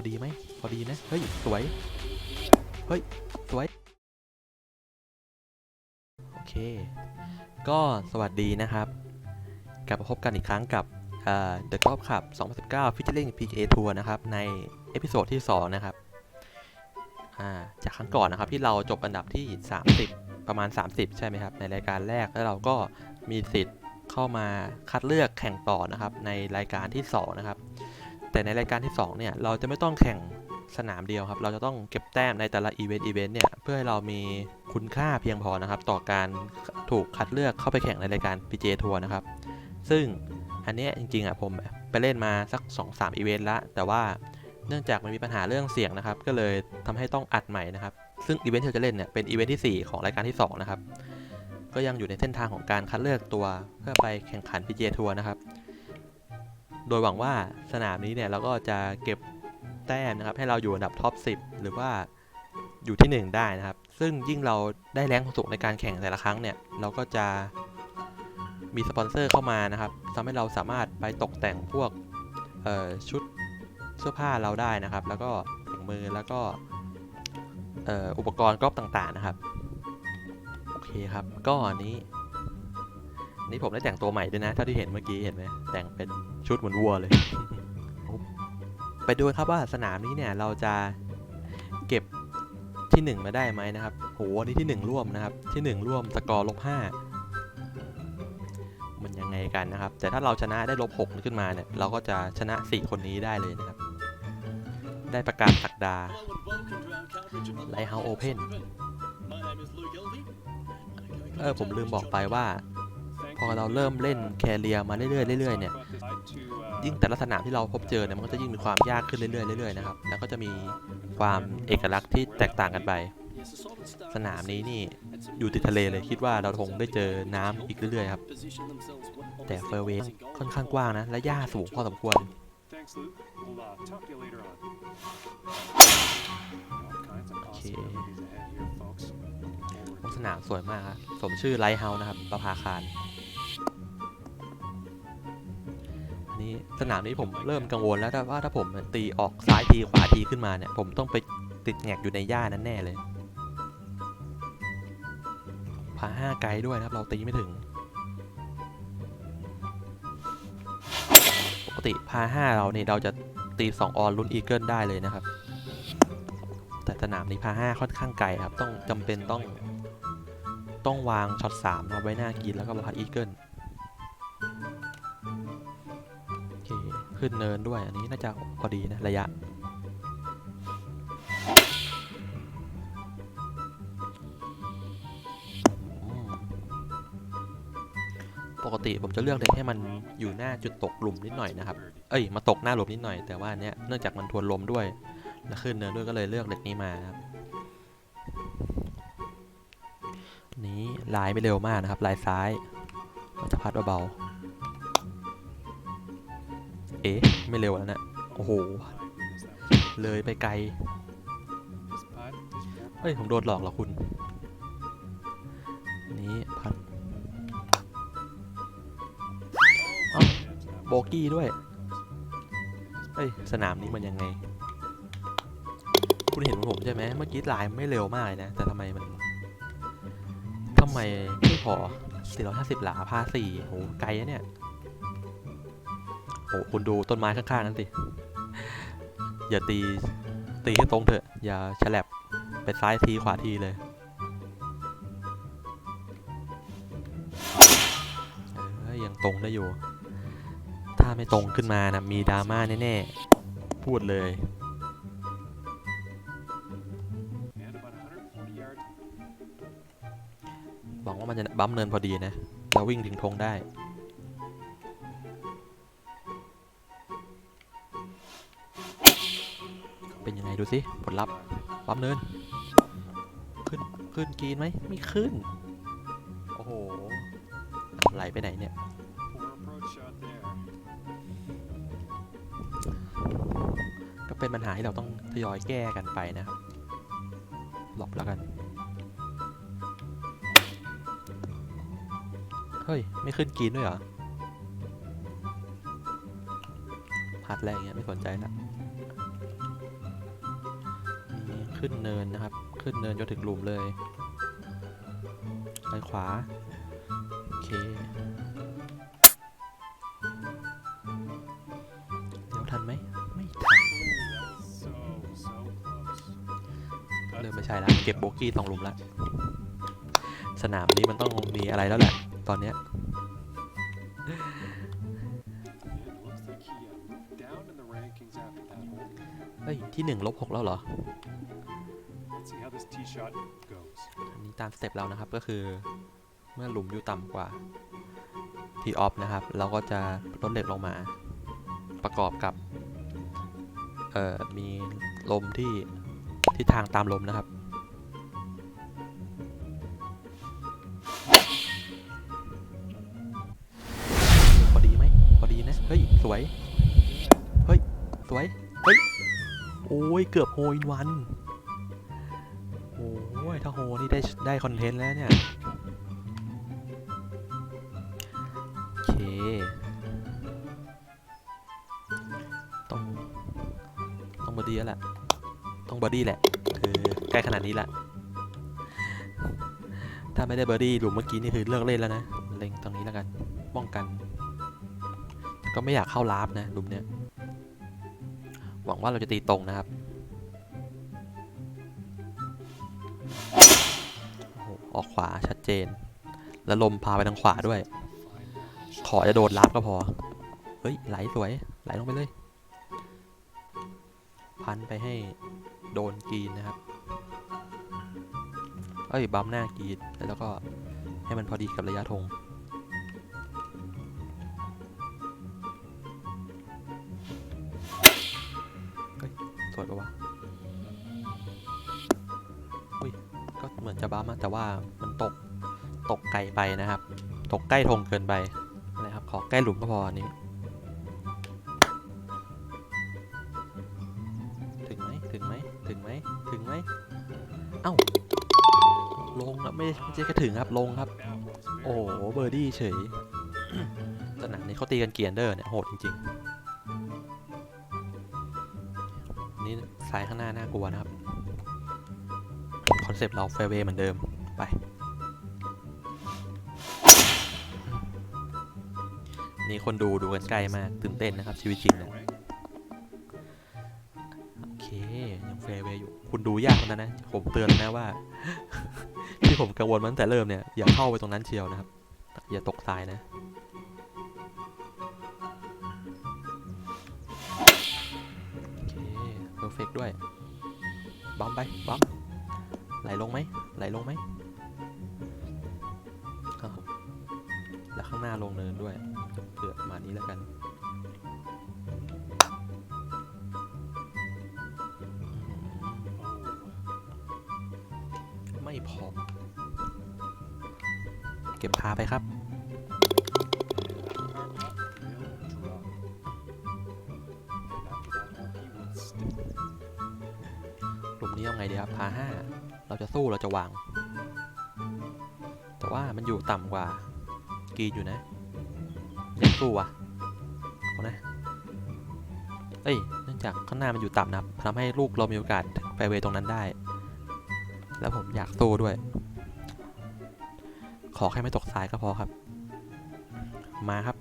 อดีไหมพอดีนะ เฮ้ย สวย เฮ้ย สวย โอเค ก็สวัสดีนะครับ กลับมาพบกันอีกครั้งกับเอ่อ The Golf Club 2019 Featuring PGA Tour นะครับ ในเอพิโซดที่ 2 นะครับ อ่า จากครั้งก่อนนะครับ ที่เราจบอันดับที่ 30 ประมาณ 30 ใช่ไหมครับ ในรายการแรก แล้วเราก็มีสิทธิ์เข้ามาคัดเลือกแข่งต่อนะครับ ในรายการที่ 2 นะครับ แต่ในรายการที่ 2 เนี่ย เราจะไม่ต้องแข่งสนามเดียวครับ เราจะต้องเก็บแต้มในแต่ละอีเวนต์อีเวนต์เนี่ย เพื่อให้เรามีคุณค่าเพียงพอนะครับ ต่อการถูกคัดเลือกเข้าไปแข่งในรายการ PGA ทัวร์นะครับ ซึ่งอันนี้จริงๆอะผมไปเล่นมาสัก 2-3อีเวนต์ละ แต่ว่าเนื่องจากมันมีปัญหาเรื่องเสียงนะครับ ก็เลยทำให้ต้องอัดใหม่นะครับ ซึ่งอีเวนต์ที่เราจะเล่นเนี่ยเป็นอีเวนต์ที่ 4 ของรายการที่ 2 นะครับ ก็ยังอยู่ในเส้นทางของการคัดเลือกตัวเพื่อไปแข่งขัน PGA ทัวร์นะครับ โดยหวังว่าสนามนี้เนี่ยเราก็จะเก็บแต้มนะครับให้เราอยู่อันดับท็อป 10 หรือว่าอยู่ที่ 1 ได้นะครับ ซึ่งยิ่งเราได้แรงสูงในการแข่งแต่ละครั้งเนี่ยเราก็จะมีสปอนเซอร์เข้ามานะครับทำให้เราสามารถไปตกแต่งพวกชุดเสื้อผ้าเราได้นะครับ แล้วก็ถุงมือแล้วก็อุปกรณ์กอล์ฟต่างๆนะครับ โอเคครับ ก็อันนี้ นี่ผมได้แต่งตัวใหม่ด้วยนะเท่าที่เห็นเมื่อกี้เห็นไหมแต่งเป็นชุดเหมือนวัวเลย ไปดูครับว่าสนามนี้เนี่ยเราจะเก็บที่หนึ่งมาได้ไหมนะครับโหอันนี้ที่หนึ่งร่วมนะครับ ที่หนึ่งร่วมสกอร์ลบห้ามันยังไงกันนะครับ แต่ถ้าเราชนะได้ลบหกขึ้นมาเนี่ยเราก็จะชนะสี่คนนี้ได้เลยนะครับ ได้ประกาศสักดาไลท์เฮาส์โอเพนเออผมลืมบอกไปว่า พอเราเริ่มเล่นแคเรียมาเรื่อยๆเรื่อยๆเนี่ยยิ่งแต่ละสนามที่เราพบเจอเนี่ยมันก็จะยิ่งมีความยากขึ้นเรื่อยๆเรื่อยๆนะครับแล้วก็จะมีความเอกลักษณ์ที่แตกต่างกันไป สนามนี้นี่อยู่ติดทะเลเลยคิดว่าเราคงได้เจอน้ำอีกเรื่อยๆครับ แต่เฟอร์เวย์ค่อนข้างกว้างนะ และหญ้าสูงพอสมควร Thanks, Luke. We'll uh, talk to you later on. All kinds of Okay. possibilities ahead here, folks. สนามสวยมากครับสมชื่อไลท์เฮาส์นะครับประภาคาร สนามนี้ผมเริ่มกังวลแล้วว่าถ้าผมตีออกซ้ายทีขวาทีขึ้นมาเนี่ยผมต้องไปติดแงกอยู่ในหญ้านั้นแน่เลยพาห้าไกลด้วยนะครับเราตีไม่ถึง ปกติพาห้าเราเนี่ยเราจะตีสองออนลุ้นอีเกิลได้เลยนะครับ แต่สนามนี้พาห้าค่อนข้างไกลครับต้องจำเป็นต้อง ต้องวางช็อตสามนะครับไว้หน้ากินแล้วก็มาพัดอีเกิล ขึ้นเนินด้วย อันนี้น่าจะพอดีนะ ระยะ ปกติผมจะเลือกเด็กให้มันอยู่หน้าจุดตกหลุมนิดหน่อยนะครับ เอ้ย มาตกหน้าหลุมนิดหน่อย แต่ว่าเนี้ยเนื่องจากมันทวนลมด้วย และขึ้นเนินด้วยก็เลยเลือกเหล็กนี้มานะครับ นี้ลายไม่เร็วมากนะครับ ลายซ้าย มันจะพัดเบาๆ เอ๊ะ ไม่เร็วแล้วนะ โอ้โห เลยไปไกล เฮ้ย ผมโดนหลอกเหรอคุณ นี้พัดเอ้าโบกี้ด้วย เฮ้ย สนามนี้มันยังไง คุณเห็นผมใช่ไหม เมื่อกี้ลายไม่เร็วมากเลยนะ แต่ทำไมมันทำไมไม่พอ450 หลาพาสี่โห ไกลนะเนี่ย โหคุณดูต้นไม้ข้างๆนั้นสิ อย่าตี ตีให้ตรงเถอะ อย่าฉลับไปซ้ายทีขวาทีเลยเอ้ยยังตรงได้อยู่ ถ้าไม่ตรงขึ้นมานะมีดราม่าแน่ๆ พูดเลย หวังว่ามันจะบัมเนินพอดีนะ เราวิ่งถึงธงได้ เป็นยังไงดูสิผลลัพธ์บัมเนิน ขึ้นขึ้นกีนไหมไม่ขึ้น โอ้โหไหลไปไหนเนี่ยก็เป็นปัญหาที่เราต้องทยอยแก้กันไปนะหลบแล้วกัน เฮ้ย ไม่ขึ้นกีนด้วยเหรอพัดแล้วอย่างเงี้ยไม่สนใจละ ขึ้นเนินนะครับ ขึ้นเนินจนถึงหลุมเลยไปขวา โอเค เดี๋ยวทันไหม ไม่ทัน เริ่มไม่ใช่แล้วเก็บโบกี้สองหลุมล้วสนามนี้มันต้องมีอะไรแล้วแหละ ตอนเนี้ยเฮ้ย ที่หนึ่งลบหกแล้วเหรอ ตามสเต็ปเรานะครับก็คือเมื่อหลุมอยู่ต่ำกว่าทีออฟนะครับ เราก็จะลดเหล็กลงมาประกอบกับมีลมที่ทิศทางตามลมนะครับ พอดีไหมพอดีนะ เฮ้ย สวย เฮ้ย สวย เฮ้ย โอ้ย เกือบโฮอินวัน นี่ได้ได้คอนเทนต์แล้วเนี่ย โอเค ต้องต้องบอดี้แล้วแหละต้องบอดี้แหละคือใกล้ขนาดนี้ละ ถ้าไม่ได้บอดี้หลุมเมื่อกี้นี่คือเลิกเล่นแล้วนะ เล็งตรงนี้แล้วกัน ป้องกัน ก็ไม่อยากเข้าลาฟนะหลุมเนี้ย หวังว่าเราจะตีตรงนะครับ ออกขวาชัดเจน แล้วลมพาไปทางขวาด้วย ขอจะโดนรับก็พอ เฮ้ยไหลสวย ไหลลงไปเลย พันไปให้โดนกีนนะครับ เอ้ยบัมหน้ากีนแล้วก็ให้มันพอดีกับระยะธงเฮ้ยสวยปะวะ เหมือนจะบัมอะแต่ว่ามันตกตกไกลไปนะครับ ตกใกล้ธงเกินไปนะครับ ขอใกล้หลุมก็พออันนี้ ถึงไหมถึงไหมถึงไหมถึงไหมเอ้าลงแล้วไม่ไม่ใช่แค่ถึงครับลงครับ โอ้โหเบอร์ดี้เฉยสนามนี้เขาตีกันเกียร์เดอร์เนี่ยโหดจริงๆนี่สายข้างหน้าน่ากลัวนะครับ เซปต์เราแฟเวย์เหมือนเดิมไป นี่คนดูดูกันใกล้มาก ตื่นเต้นนะครับ ชีวิตจริงเนี่ยโอเค ยังแฟเวย์อยู่ คุณดูยากนะนะ ผมเตือนนะว่า ที่ผมกังวลมาตั้งแต่เริ่มเนี่ย อย่าเข้าไปตรงนั้นเชียวนะครับ อย่าตกทรายนะโอเคเพอร์เฟกด้วยบัมไปบัม ลลงไหมไหลลงไหมอ้าวแล้วข้างหน้าลงเนินด้วยเผื่อมานี้แล้วกันไม่พอ เก็บพาไปครับ car up, hill drop. And after that hole, he would stick. กลุ่มนี้เอาไงดีครับพาห้า เราจะสู้เราจะวาง แต่ว่ามันอยู่ต่ำกว่ากรีนอยู่นะอยากสู้วะเอานะเอ้ยเนื่องจากข้างหน้ามันอยู่ต่ำนะครับทำให้ลูกเรามีโอกาสถึงไฟเวตรงนั้นได้ แล้วผมอยากสู้ด้วย ขอแค่ไม่ตกสายก็พอครับ มาครับ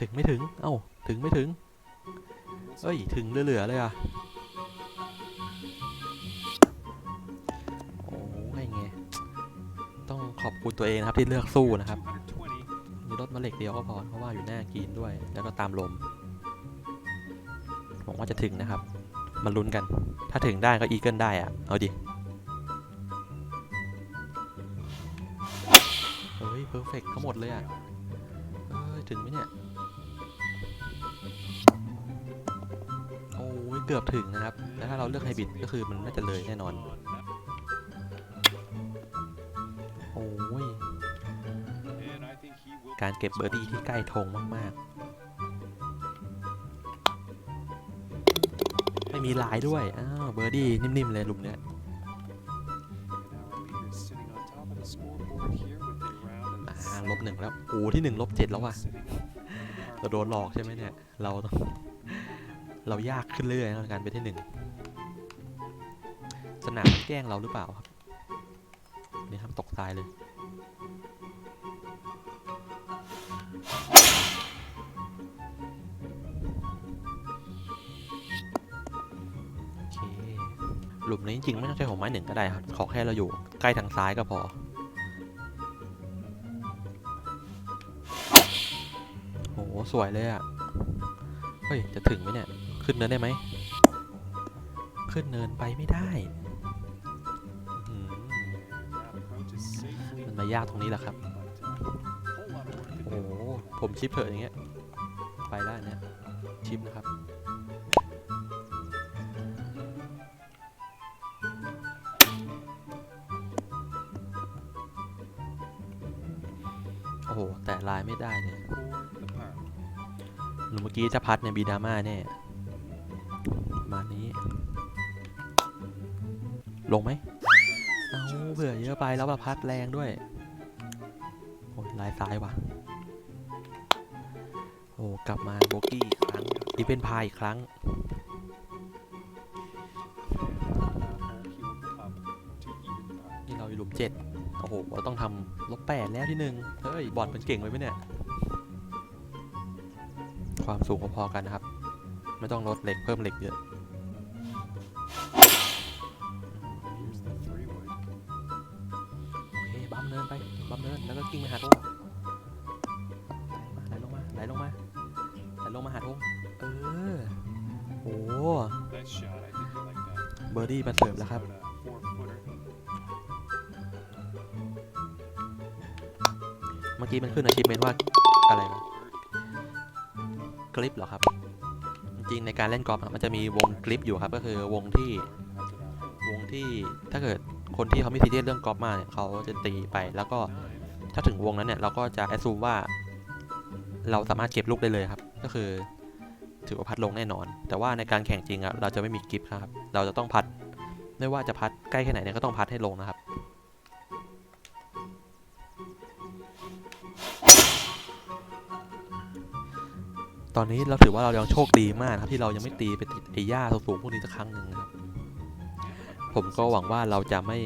ถึงไม่ถึง เอ้า ถึงไม่ถึง เอ้ย ถึงเหลือๆเลยอะ ตัวเองนะครับที่เลือกสู้นะครับ มีรถมาเหล็กเดียวก็พอเพราะว่าอยู่หน้ากีนด้วย แล้วก็ตามลมหวังว่าจะถึงนะครับ มาลุ้นกัน ถ้าถึงได้ก็อีเกิลได้อะเอาดิเฮ้ยเพอร์เฟกทั้งหมดเลยอะเอ้ยถึงไหมเนี่ยโอ้ยเกือบถึงนะครับแล้วถ้าเราเลือกไฮบริดก็คือมันน่าจะเลยแน่นอน โอ้ย การเก็บเบอร์ดี้ที่ใกล้ธงมาก ๆ ไม่มีลายด้วย อ้าว เบอร์ดี้นิ่ม ๆ เลยหลุมเนี้ยลบหนึ่งแล้วโอ้ที่หนึ่งลบเจ็ดแล้วว่ะเราโดนหลอกใช่ไหมเนี่ย เราเรายากขึ้นเรื่อยๆนะในการเป็นที่หนึ่งสนามแกล้งเราหรือเปล่าครับ นี่ครับตกทรายเลยโอเคหลุมนี้จริงๆไม่ต้องใช้ของไม้หนึ่งก็ได้ครับ ขอแค่เราอยู่ใกล้ทางซ้ายก็พอ โห สวยเลยอะ่ะ เฮ้ย จะถึงไหมเนี่ย ขึ้นเนินได้ไหม ขึ้นเนินไปไม่ได้ ยากตรงนี้แหละครับ โอ้โหผมชิปเถอะอย่างเงี้ย ไปได้เนี่ยชิปนะครับ โอ้โห แต่ลายไม่ได้เนี่ยหรือเมื่อกี้จะพัดในบีดาม่าแน่ประมานี้ ลงไหม เอาเผื่อเยอะไปแล้วมาพัดแรงด้วย ลายซ้ายว่ะ โอ้ กลับมาโบกี้อีกครั้งอีเป็นพายอีกครั้งนี่เราอยู่หลุมเจ็ดโอ้โหเราต้องทำลบแปดแล้วที่หนึ่งเฮ้ย บอลมันเก่งไปไหมเนี่ย ความสูงพอๆกันนะครับ ไม่ต้องลดเหล็กเพิ่มเหล็กเยอะ ลงมาหาธงเออ โอ้เบอร์ดี้มาเสิร์ฟแล้วครับ เมื่อกี้มันขึ้นอาชีพเมนว่าอะไรนะกลิปเหรอครับ จริงในการเล่นกอล์ฟมันจะมีวงกลิปอยู่ครับ ก็คือวงที่วงที่ถ้าเกิดคนที่เขาไม่ซีเรียสเรื่องกอล์ฟมากเนี่ยเขาจะตีไปแล้วก็ถ้าถึงวงนั้นเนี่ยเราก็จะแอดซูมว่า เราสามารถเก็บลูกได้เลยครับ ก็คือถือว่าพัดลงแน่นอน แต่ว่าในการแข่งจริงอะเราจะไม่มีกิฟต์ครับ เราจะต้องพัด ไม่ว่าจะพัดใกล้แค่ไหนเนี่ยก็ต้องพัดให้ลงนะครับ ตอนนี้เราถือว่าเรายังโชคดีมากครับที่เรายังไม่ตีไปติดไอ้หญ้าสูงๆพวกนี้สักครั้งหนึ่งครับ ผมก็หวังว่าเราจะไม่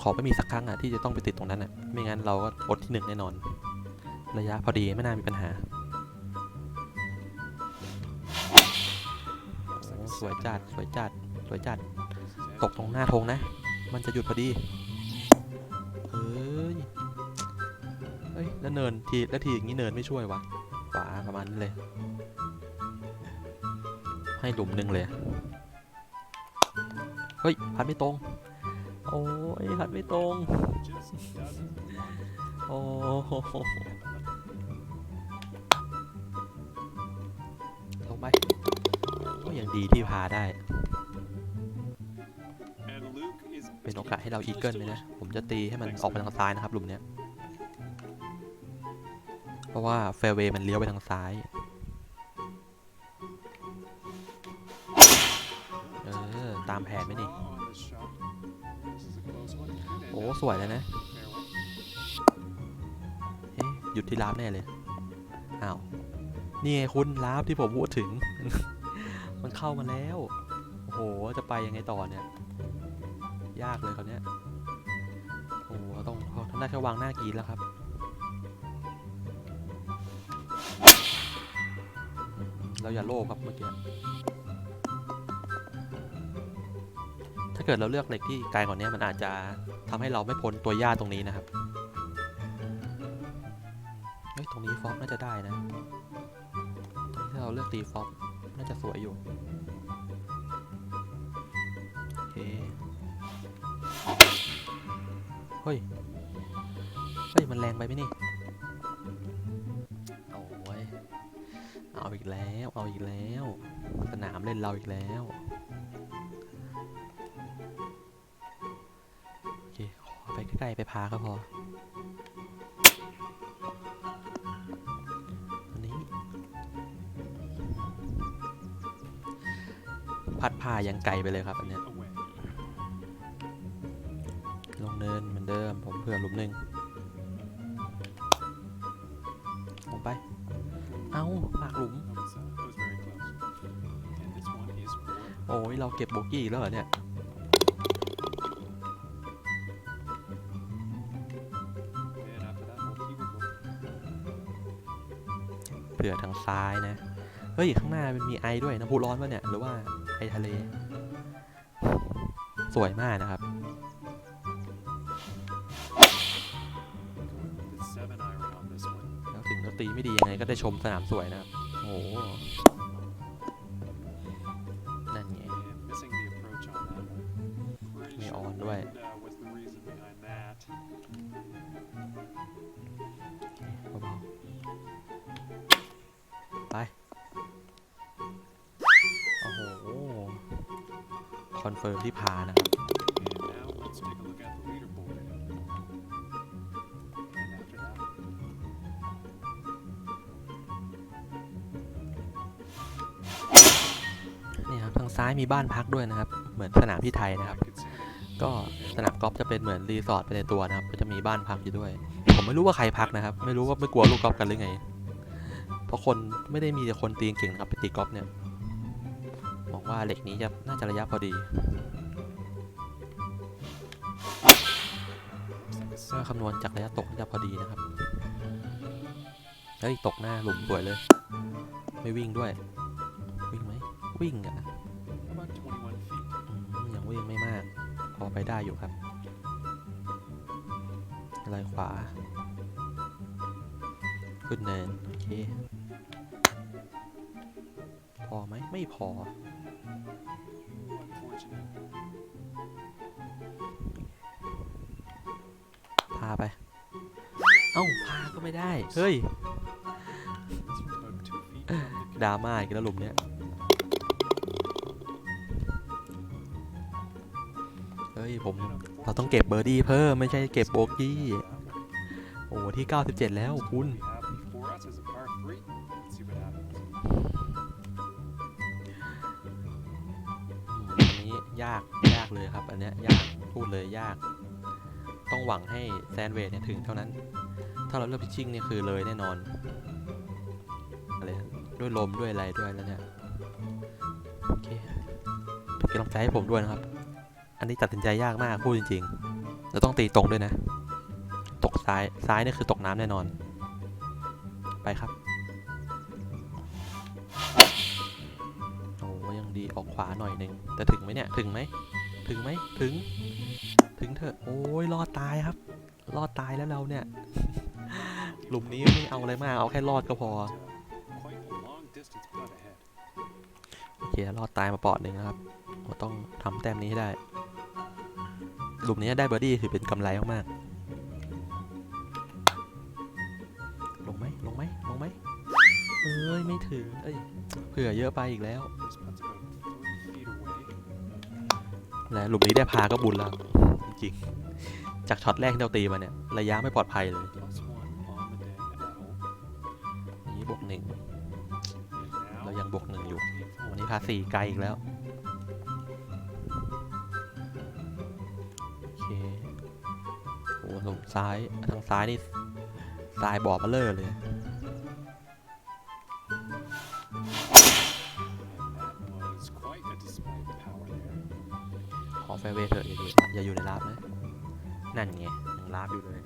ขอไม่มีสักครั้งอะที่จะต้องไปติดตรงนั้นอะไม่งั้นเราก็อดที่หนึ่งแน่นอน ระยะพอดีไม่น่ามีปัญหา สวยจัดสวยจัดสวยจัด ตกตรงหน้าธงนะ มันจะหยุดพอดีเอ้ยเฮ้ยแล้วเนินทีแล้วทีอย่างนี้เนินไม่ช่วยวะขวาประมาณนี้เลย ให้หลุมหนึ่งเลย เฮ้ยพัดไม่ตรง โอ้ยพัดไม่ตรง โอ้ ไปก็ยังดีที่พาได้ เป็นโอกาสให้เราอีเกิลเลยนะ ผมจะตีให้มันออกไปทางซ้ายนะครับหลุมเนี้ย เพราะว่าแฟรเวย์มันเลี้ยวไปทางซ้ายเออตามแผนไหมนี่ โอ้สวยเลยนะเอ๊ะหยุดที่ลาฟแน่เลย อ้าว นี่ไงคุณลาฟที่ผมพูดถึง มันเข้ามาแล้ว โอ้โห จะไปยังไงต่อเนี่ย ยากเลยคราวเนี้ยโอ้โหต้องทำได้แค่วางหน้ากีนแล้วครับเราอย่าโลภครับเมื่อกี้ ถ้าเกิดเราเลือกเหล็กที่ไกลกว่านี้มันอาจจะทำให้เราไม่พ้นตัวหญ้าตรงนี้นะครับ เฮ้ย ตรงนี้ฟอปน่าจะได้นะ เราเลือกตีฟอปน่าจะสวยอยู่ โอเค เฮ้ย เฮ้ย มันแรงไปไหมนี่ โอ้ย เอาอีกแล้ว เอาอีกแล้ว สนามเล่นเราอีกแล้ว โอเค ขอไปใกล้ๆไปพาก็พอ พัดพายังไกลไปเลยครับอันเนี้ยลงเนินเหมือนเดิมผมเผื่อลุมหนึ่งลงไป เอาหมากหลุม โอ้ยเราเก็บโบกี้แล้วเหรอเนี่ยเผื่อทางซ้ายนะ เฮ้ย ข้างหน้ามันมีไอด้วยนะผู้ร้อนวะเนี่ย หรือว่า ไอทะเล สวยมากนะครับ แล้วถึงจะตีไม่ดียังไงก็ได้ชมสนามสวยนะครับ โอ้โหนั่นไงมีออนด้วย คอนเฟิร์มที่พานะครับ นี่ครับ ทางซ้ายมีบ้านพักด้วยนะครับ เหมือนสนามที่ไทยนะครับ ก็สนามกอล์ฟจะเป็นเหมือนรีสอร์ทไปในตัวนะครับ ก็จะมีบ้านพักอยู่ด้วย ผมไม่รู้ว่าใครพักนะครับ ไม่รู้ว่าไม่กลัวลูกกอล์ฟกันหรือไง เพราะคนไม่ได้มีแต่คนตีเก่งนะครับไปตีกอล์ฟเนี่ย ว่าเหล็กนี้จะน่าจะระยะพอดี looks like a ถ้าคำนวณจากระยะตกน่าจะพอดีนะครับ เฮ้ย ตกหน้าหลุมสวยเลย ไม่วิ่งด้วย วิ่งไหม วิ่งอะนะ About 21 feet. อืมยังวิ่งไม่มาก พอไปได้อยู่ครับไหลขวา ขึ้นเนิน โอเค พอไหม ไม่พอ ไม่ได้ เฮ้ย It's about two feet from the ดราม่าอีกแล้วหลุมเนี้ย เฮ้ย ผม เราต้องเก็บเบอร์ดี้เพิ่ม ไม่ใช่เก็บโบกี้ โอ้โหที่ 97 แล้วคุณ We have before us is a par three. Let's see what happens. อืมอันนี้ยาก ยากเลยครับ อันเนี้ยยาก พูดเลยยาก ต้องหวังให้แซนเวดเนี่ยถึงเท่านั้น ถ้าเราเลือกพิชชิ่งเนี่ยคือเลยแน่นอนอะไรด้วยลมด้วยอะไรด้วยแล้วเนี่ยโอเคเป็นกำลังใจให้ผมด้วยนะครับ อันนี้ตัดสินใจยากมากพูดจริงๆแล้วต้องตีตรงด้วยนะ ตกซ้ายซ้ายนี่คือตกน้ำแน่นอน ไปครับโอ้ยังดีออกขวาหน่อยหนึ่งแต่ถึงไหมเนี่ยถึงไหมถึงไหมถึง ถึงเถอะโอ้ยรอดตายครับ รอดตายแล้วเราเนี่ย อะไรมาก เอาแค่รอดก็พอ โอเค รอดตายมาปอดหนึ่งนะครับเราต้องทำแต้มนี้ให้ได้หลุมนี้ได้เบอร์ดี้ถือเป็นกำไรมากๆลงไหมลงไหมลงไหมเอ้ย ไม่ถึง เอ้ย เผื่อเยอะไปอีกแล้วและหลุมนี้ได้พาก็บุญแล้ว จริง จากช็อตแรกที่เราตีมาเนี่ย ระยะไม่ปลอดภัยเลย 14th วัน hole. นี้พาสี่ไกลอีกแล้ว โอเคโอ้หลุมซ้าย ทางซ้ายนี่ทรายบ่อมาเลอเลยขอแฟเวย์เถอะอย่าอยู่อย่าอยู่ในลาบนะนั่นไงยังลาบอยู่เลย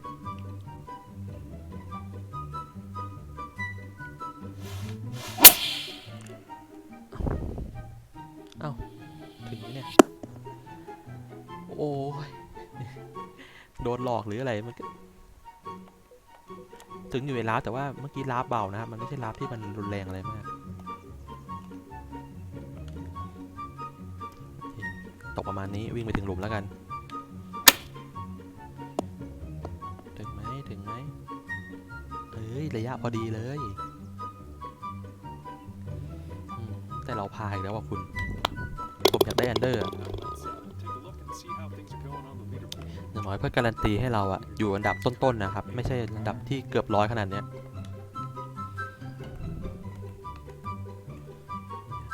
อกหรืออะไรมันก็ถึงอยู่ในลาบแต่ว่าเมื่อกี้ลาบเบานะครับ มันไม่ใช่ลาบที่มันรุนแรงอะไรมาก ตกประมาณนี้วิ่งไปถึงหลุมแล้วกัน ถึงไหมถึงไหมเอ้ยระยะพอดีเลยแต่เราพายแล้วว่ะคุณผมอยากได้อันเดอร์ อย่างน้อยเพื่อการันตีให้เราอะอยู่อันดับต้นๆนะครับ ไม่ใช่อันดับที่เกือบร้อยขนาดเนี้ย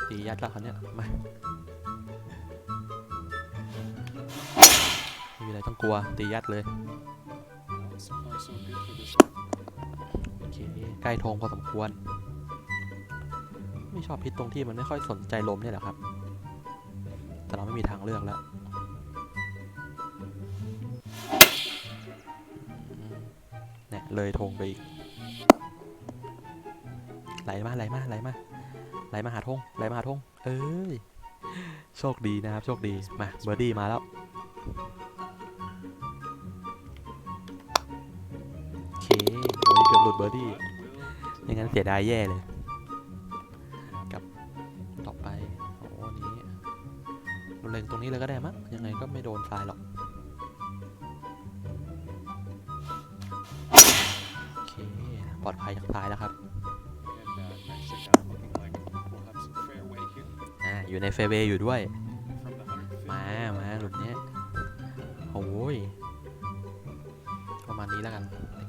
ตียัดแล้วเขาวเนี้ยมาไม่มีอะไรต้องกลัวตียัดเลยโอเคใกล้ธงพอสมควร ไม่ชอบพิษตรงที่มันไม่ค่อยสนใจลมเนี่ยแหละครับ แต่เราไม่มีทางเลือกแล้ว เลยธงไปอีก ไหลมาไหลมาไหลมาไหลมาหาธงไหลมาหาธงเอ้ย โชคดีนะครับ โชคดี มาเบอร์ดี้มาแล้ว โอเค โอ้ยเกือบหลุดเบอร์ดี้ But will ไม่งั้นเสียดายแย่เลยกับต่อไป โอ้โหนนี้เราเล็งตรงนี้เลยก็ได้มั้ง ยังไงก็ไม่โดนทรายหรอก ปลอดภัยจากทรายแล้วครับ อ่า อยู่ในเฟเวอยู่ด้วย มา มาหลุมเนี้ยโอ้ย ประมาณนี้แล้วกัน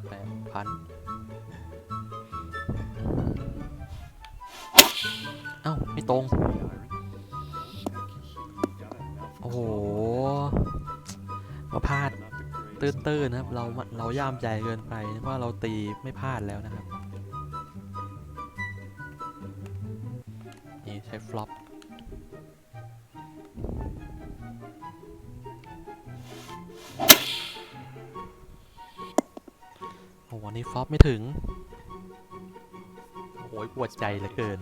แปดพันเอ้า ไม่ตรง โอ้โหมาพลาด ตื้นๆนะครับ เราเราย่ามใจเกินไปเพราะว่าเราตีไม่พลาดแล้วนะครับ นี่ใช้ฟลอปโอ้โหอันนี้ฟลอปไม่ถึง โอ้ยปวดใจเหลือเกิน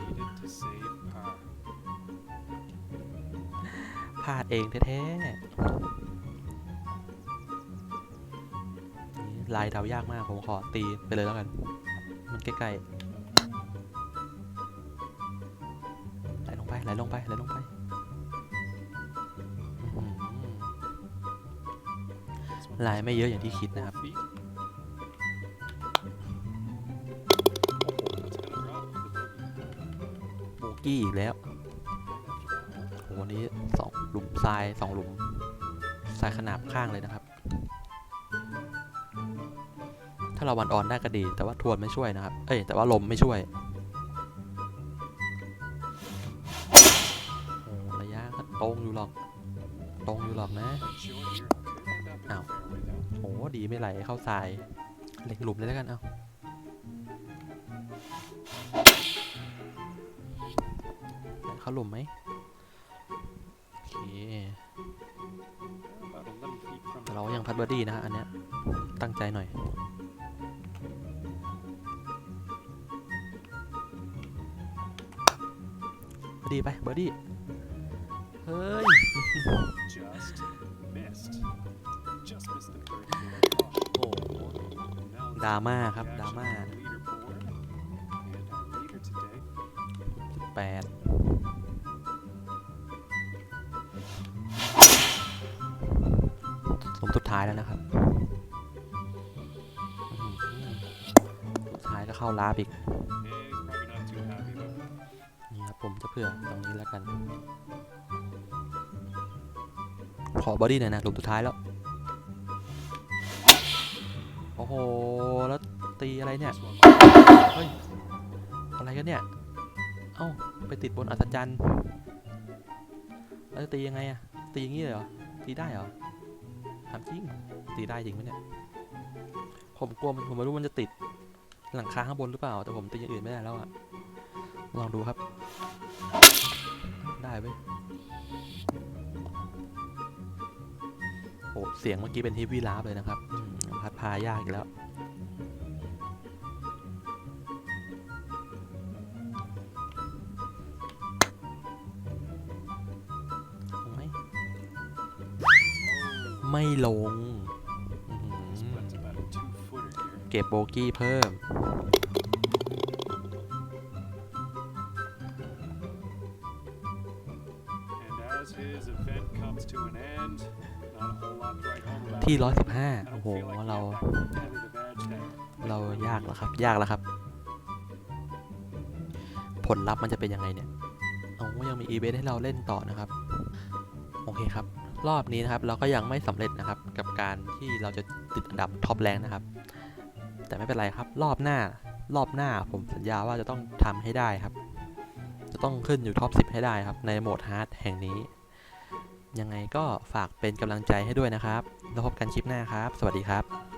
พลาดเองแท้ๆ ลายเดายากมาก ผมขอตีไปเลยแล้วกัน มันใกล้ๆไหลลงไปไหลลงไปไหลลงไปลายไม่เยอะอย่างที่คิดนะครับโบกี้อีกแล้วโหวันนี้สองหลุมทรายสองหลุมทรายขนาบข้างเลยนะครับ ถ้าเราวันออนได้ก็ดี แต่ว่าทวนไม่ช่วยนะครับ เอ้ย แต่ว่าลมไม่ช่วยระยะก็ตรงอยู่หรอก ตรงอยู่หรอกนะ Ow. โอ้ดีไม่ไหลเข้าทราย เล็งหลุมเลยแล้วกัน เอาเข้าหลุมไหมโอเคเรายังพัดเบอร์ดี้นะฮะอันเนี้ย อร์ดี้ไปเบอร์ดี้เฮ้ย Just missed. Just missed the third โอ้โหดราม่าครับดราม่าแปดหลุมสุดท้ายแล้วนะครับอื้อหือสุดท้ายก็เข้าลาบอีก ผื่อตรงนี้แล้วกัน ขอบอดี้หน่อยนะหลุมสุดท้ายแล้ว โอ้โห แล้วตีอะไรเนี่ย เฮ้ย อะไรกันเนี่ย เอ้า ไปติดบนอัศจรรย์ แล้วจะตียังไงอะตีอย่างนี้เลยเหรอ ตีได้เหรอถามจริง ตีได้จริงไหมเนี่ย ผมกลัวมันผมไม่รู้มันจะติดหลังคาข้างบนหรือเปล่า แต่ผมตีอย่างอื่นไม่ได้แล้วอะลองดูครับ ได้เว้ยโอ้เสียงเมื่อกี้เป็นฮิปวี่ลาฟเลยนะครับอืมพัดพายากอีกแล้วลงไหมไม่ลงอื้อหือเก็บโบกี้เพิ่ม ที่115โอ้โห เรา เรายากแล้วครับ ยากแล้วครับ ผลลัพธ์มันจะเป็นยังไงเนี่ยโอ้ยังมีอีเวนต์ให้เราเล่นต่อนะครับ โอเคครับ รอบนี้นะครับ เราก็ยังไม่สำเร็จนะครับ กับการที่เราจะติดอันดับท็อปแรงนะครับ แต่ไม่เป็นไรครับ รอบหน้ารอบหน้าผมสัญญาว่าจะต้องทำให้ได้ครับ จะต้องขึ้นอยู่ท็อป10 ให้ได้ครับ ในโหมดฮาร์ดแห่งนี้ ยังไงก็ฝากเป็นกำลังใจให้ด้วยนะครับ แล้วพบกันคลิปหน้าครับ สวัสดีครับ